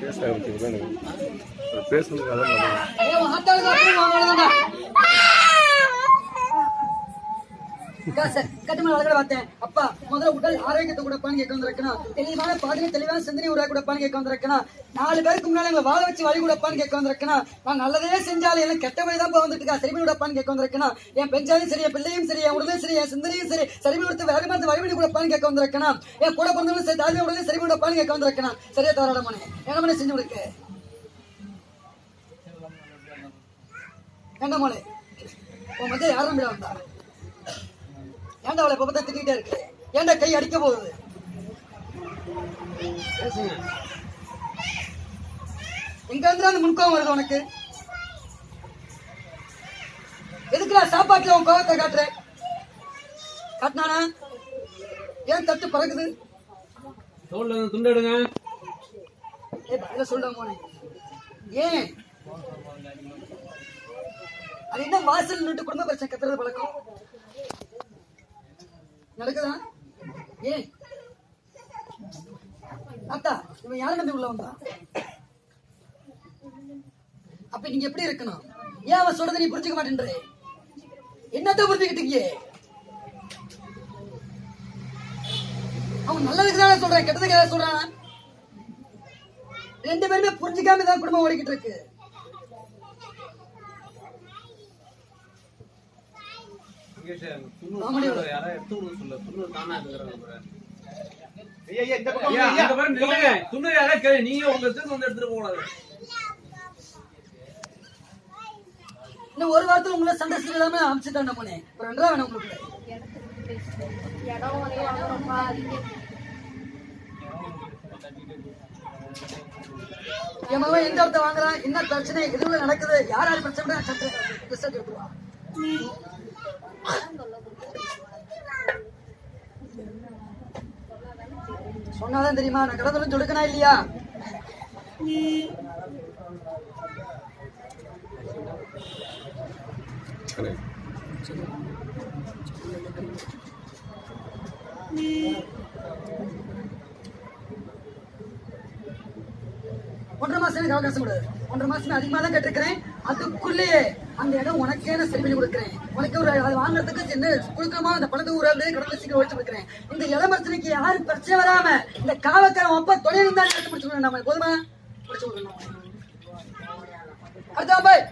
பேச ஆரம்பிச்சிருக்கேன் கட்டுமலை அழகா பார்த்தேன். அப்பா முதல்ல உடல் ஆரோக்கியத்தை கூடப்பான்னு கேட்க வந்திருக்கணும் தெளிவான பாதையை தெளிவான சிந்தனை உருவா கூடப்பான்னு கேட்க வந்திருக்கணும் நாலு பேருக்கு முன்னாடி எங்களை வாழ வச்சு வழி கூடப்பான்னு கேட்க வந்திருக்கணும் நான் நல்லதே செஞ்சாலும் எல்லாம் கெட்ட வழி தான் வந்துட்டு இருக்கா சரி விடப்பான்னு கேட்க வந்திருக்கணும் என் பெஞ்சாலும் சரி என் பிள்ளையும் சரி என் உடலையும் சரி என் சிந்தனையும் சரி சரி கொடுத்து வேலை பார்த்து வழிபடி கூடப்பான்னு கேட்க வந்திருக்கணும் என் கூட பிறந்தவங்களும் சரி தாழ்மை உடனே சரி விடப்பான்னு கேட்க வந்திருக்கணும் சரியா தவறாட மனே. என்ன மனே செஞ்சு கொடுக்க? என்ன மோளே உன் மத்திய யாரும் நம்பிட வந்தா? ஏன்டா அவளை இப்ப பார்த்தா திட்டிகிட்டே இருக்கு? ஏன்டா கை அடிக்க போகுது? எங்க இருந்து அந்த முன்கோவம் வருது உனக்கு? எதுக்குடா சாப்பாட்டுல உன் கோவத்தை காட்டுற? காட்டினானா? ஏன் தட்டு பறக்குது? தோல்ல துண்டு எடுங்க. ஏ பதில சொல்ற மோனே? ஏன்? அது என்ன வாசல் நின்று குடும்ப பிரச்சனை கத்துறது பழக்கம்? நடக்குதா? ஏன் அத்தா இவன் யாரை நம்பி உள்ள வந்தா அப்ப நீங்க எப்படி இருக்கணும்? ஏன் அவன் சொல்றதை நீ புரிஞ்சுக்க மாட்டேன்ற? என்னத்த புரிஞ்சுக்கிட்டு இருக்கியே? அவன் நல்லதுக்கு தானே சொல்றான் கெட்டதுக்கு ஏதாவது சொல்றான்? ரெண்டு பேருமே புரிஞ்சுக்காம தான் குடும்பம் ஓடிக்கிட்டு இருக்கு. நீங்க உங்க எடுத்துட்டு போக கூடாது. இன்னும் ஒரு வாரத்துல உங்களை சண்டை இல்லாம அமைச்சுட்டான் நம்மனே ஒரு ரெண்டா வேணும் உங்களுக்கு என் மகன் எந்த இடத்த வாங்குறான் என்ன பிரச்சனை எதுவுல நடக்குது யார் யார் பிரச்சனை சட்டை சொன்னாதான் தெரியுமா? நான் கடவுளும் சொல்லுக்கனா இல்லையா? ஒன்றரை மாசம் எனக்கு அவகாசம் கொடு. ஒன்றரை மாசம் அதிகமா தான் கேட்டிருக்கிறேன். அதுக்குள்ளேயே அந்த இடம் உனக்கே நான் சரி பண்ணி கொடுக்குறேன். உனக்கு ஒரு அது வாங்குறதுக்கு சின்ன குழுக்கமா அந்த பணத்தை ஊரா கடவுள் சீக்கிரம் ஒழிச்சு கொடுக்குறேன். இந்த இடம் யாரும் பிரச்சனை வராம இந்த காவக்காரன் அப்ப தொழில் இருந்தாலும் எடுத்து முடிச்சு நம்ம போதுமா? முடிச்சு விடணும் அடுத்த பாய்